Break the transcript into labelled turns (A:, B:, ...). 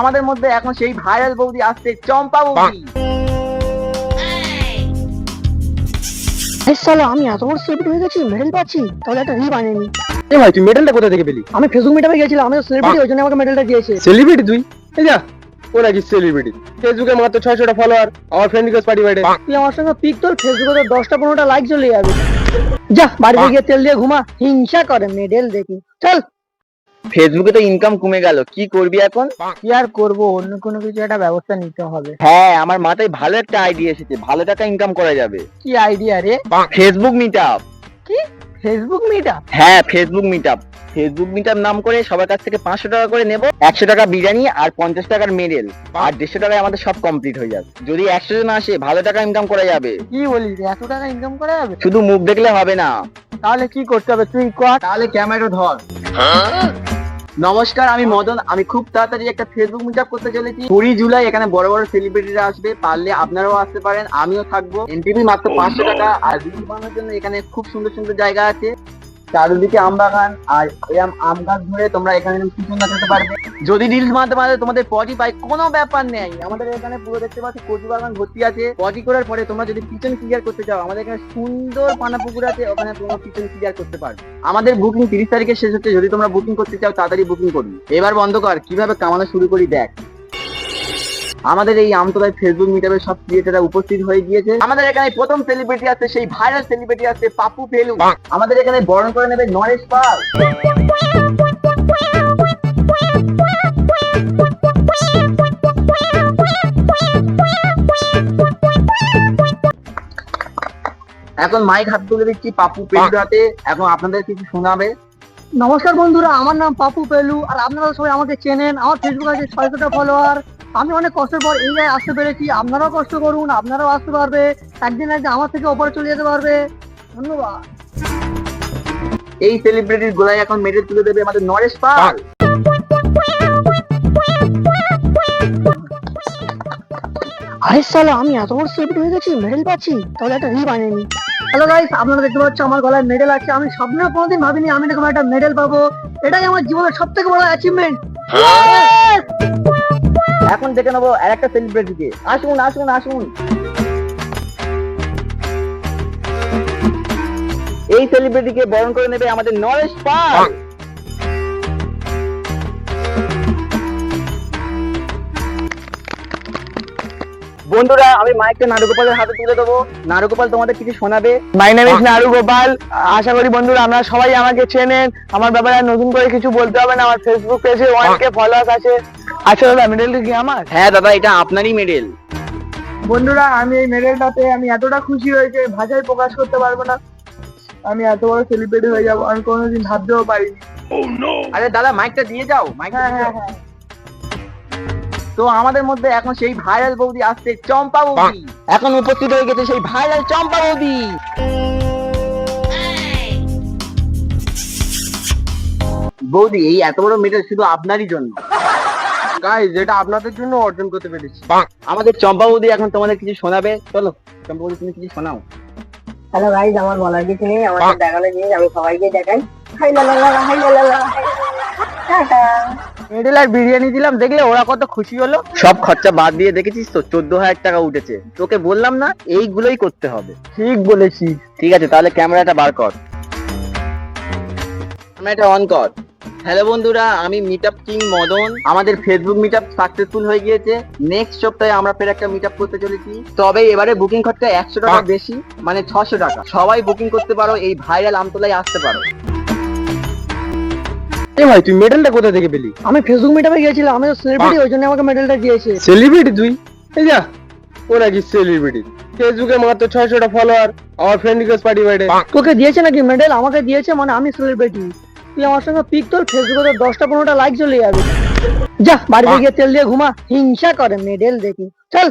A: আমাদের মধ্যে এখন সেই ভাইরাল বৌদি আসছে চম্পা বৌদি।
B: সালা আমি এত বড় সেলিব্রিটি হয়ে গেছি মেডেল পাচ্ছি তাহলে একটা রিল বানিয়ে নি।
C: এ ভাই তুই মেডেলটা কোথা থেকে পেলি?
B: আমি ফেসবুক মিটাপে গেছিলাম আমি সেলিব্রিটি ওই জন্য আমাকে মেডেলটা দিয়েছে।
C: সেলিব্রিটি তুই? এই যা ও নাকি সেলিব্রিটি ফেসবুকে মাত্র ছয়শোটা ফলোয়ার আমার ফ্রেন্ড রিকোয়েস্ট পার্টি
B: তুই আমার সঙ্গে পিক তোর ফেসবুকে তো দশটা পনেরোটা লাইক চলে যাবে। যা বাড়িতে গিয়ে তেল দিয়ে ঘুমা হিংসা করে মেডেল দেখি। চল।
A: ফেসবুকে তো ইনকাম কমে গেল। কি করবি এখন?
B: কি আর করব? অন্য কোনো কিছু একটা ব্যবস্থা নিতে হবে।
A: হ্যাঁ আমার মাথায় ভালো একটা আইডিয়া এসেছে। ভালো টাকা ইনকাম করা যাবে।
B: কি আইডিয়া রে?
A: ফেসবুক মিটআপ
B: কি? ফেসবুক মিটা
A: হ্যাঁ ফেসবুক মিটআপ ফেসবুক মিটআপ নাম করে সবার কাছ থেকে পাঁচশো টাকা করে নেব একশো টাকা বিরিয়ানি আর পঞ্চাশ টাকার মেডেল। আর দেড়শো টাকায় আমাদের সব কমপ্লিট হয়ে যাবে। যদি একশো জন আসে ভালো টাকা ইনকাম করা যাবে।
B: কি বলিস এত টাকা ইনকাম করা যাবে?
A: শুধু মুখ দেখলে হবে না।
B: তাহলে কি করতে হবে? তুই কর
A: তাহলে ক্যামেরা ধর। নমস্কার আমি মদন। আমি খুব তাড়াতাড়ি একটা ফেসবুক মিটআপ করতে চলেছি। কুড়ি জুলাই এখানে বড় বড় সেলিব্রিটিরা আসবে। পারলে আপনারাও আসতে পারেন আমিও থাকব। এনটিভি মাত্র পাঁচশো টাকা। আর রিল বানানোর জন্য এখানে খুব সুন্দর সুন্দর জায়গা আছে। চারিদিকে আম বাগান আর এরম আম গাছ ধরে তোমরা এখানে লাগাতে পারবে। যদি রিলস বানাতে পারবে তোমাদের পটি পাই কোনো ব্যাপার নেই। আমাদের এখানে পুরো দেখতে পাচ্ছি, কচু বাগান ভর্তি আছে। পটি করার পরে তোমরা যদি পিছন ক্লিয়ার করতে চাও, আমাদের এখানে সুন্দর পানা পুকুর আছে, ওখানে তোমরা পিছন ক্লিয়ার করতে পারবে। আমাদের বুকিং তিরিশ তারিখে শেষ হচ্ছে। যদি তোমরা বুকিং করতে চাও, তাড়াতাড়ি বুকিং করবে। এবার বন্ধ কর, কীভাবে কামানো শুরু করি দেখ। আমাদের এই আমতলায় ফেসবুক মিটাবে সব ক্রিয়েটাররা উপস্থিত হয়ে গিয়েছে। আমাদের এখানে প্রথম সেলিব্রিটি আছে সেই ভাইরাল সেলিব্রিটি আছে পাপু ফেলু আমাদের এখানে বরণ করে নেবে নরেশ পাল। এখন মাইক হাত তুলে দিচ্ছি পাপু পেলুর হাতে এখন আপনাদের কিছু শোনাবে।
B: নমস্কার বন্ধুরা আমার নাম পাপু পেলু। আর আপনারা সবাই আমাকে চেনেন। আমার ফেসবুক আছে ছয়শোটা ফলোয়ার আমি অনেক কষ্টের পর এই জায়গায় আসতে পেরেছি। আপনারাও কষ্ট করুন আপনারাও আসতে পারবে। একদিন একদিন আমার থেকে ওপরে চলে যেতে পারবে। ধন্যবাদ।
A: এই সেলিব্রিটির গোলায় এখন মেডেল তুলে দেবে আমাদের নরেশ পাল।
B: আরে সালা আমি এত বড় সেলিব্রিটি হয়ে গেছি মেডেল পাচ্ছি তাহলে একটা রিল বানিয়ে নি। হ্যালো গাইস আপনারা দেখতে পাচ্ছ আমার গলায় মেডেল আছে। আমি স্বপ্নেও কোনোদিন ভাবিনি আমি এরকম একটা মেডেল পাবো। এটাই আমার জীবনের সব থেকে বড় অ্যাচিভমেন্ট
A: এখন দেখে নেব আর একটা সেলিব্রিটিকে আসুন আসুন আসুন। এই সেলিব্রিটিকে বরণ করে নেবে আমাদের নরেশ পাল। বন্ধুরা আমি মাইকটা নারুগোপালের হাতে তুলে দেবো। নারুগোপাল তোমাদের কিছু শোনাবে?
C: My name is Naru Gopal আশা করি বন্ধুরা আমরা সবাই আমাকে চেনেন। আমার ব্যাপারে নতুন করে কিছু বলতে হবে না। আমার ফেসবুক পেজে ওয়ান কে ফলোয়ার্স আছে। আচ্ছা দাদা মেডেলটা কি আমার?
A: হ্যাঁ দাদা এটা আপনারই মেডেল
B: বন্ধুরা আমি এই মেডেলটাতে আমি এতটা খুশি হয়েছে ভাষায় প্রকাশ করতে পারব না। আমি এত বড় সেলিব্রিটি হয়ে যাব আমি কোনোদিন ভাবতেও পারিনি।
A: আরে দাদা মাইকটা দিয়ে যাও
B: হ্যাঁ হ্যাঁ হ্যাঁ।
A: তো আমাদের মধ্যে এখন সেই ভাইরাল বৌদি আসছে চম্পা বৌদি। এখন উপস্থিত হয়ে গেছে সেই ভাইরাল চম্পা বৌদি। বৌদি এই এত বড় মেডেল শুধু আপনারই জন্য।
C: গাইস যেটা আপনাদের জন্য অর্জন করতে পেরেছি।
A: আমাদের চম্পা বৌদি এখন তোমাদের কিছু শোনাবে। চলো চম্পা বৌদি তুমি কিছু শোনাও।
B: হ্যালো গাইজ আমার বলার কিছু নেই আমার দেখানো জিনিস আমি সবাইকে দেখাই। হাই লা লা লা লা, হাই লা লা।
A: মেডেল আর বিরিয়ানি দিলাম দেখলে ওরা কত খুশি হলো। সব খরচা বাদ দিয়ে দেখেছিস তো চোদ্দ হাজার টাকা উঠেছে। তোকে বললাম না এইগুলোই করতে হবে।
C: ঠিক বলেছি
A: ঠিক আছে তাহলে ক্যামেরাটা বার কর। ক্যামেরাটা অন কর। হ্যালো বন্ধুরা আমি মিটআপ কিং মদন। আমাদের ফেসবুক মিটআপ সাকসেসফুল হয়ে গিয়েছে। নেক্সট সপ্তাহে আমরা ফের একটা মিটআপ করতে চলেছি। তবে এবারে বুকিং খরচা একশো টাকা বেশি মানে ছশো টাকা। সবাই বুকিং করতে পারো এই ভাইরাল আমতলায় আসতে পারো।
C: এ ভাই তুই মেডেলটা কোথা থেকে পেলি?
B: আমি ফেসবুক মিটাপে গেছিলাম আমি সেলিব্রিটি ওই জন্য আমাকে মেডেলটা দিয়েছে।
C: সেলিব্রিটি তুই? এই যা। ও নাকি সেলিব্রিটি ফেসবুকে মাত্র ছয়শোটা ফলোয়ার আমার ফ্রেন্ড রিকোয়েস্ট পার্টি
B: তোকে দিয়েছে নাকি মেডেল আমাকে দিয়েছে মানে আমি সেলিব্রিটি তুই আমার সঙ্গে পিক তোর ফেসবুকে তোর দশটা পনেরোটা লাইক চলে যাবে। যা বাড়িতে গিয়ে তেল দিয়ে ঘুমা। হিংসা করে মেডেল দেখি। চল।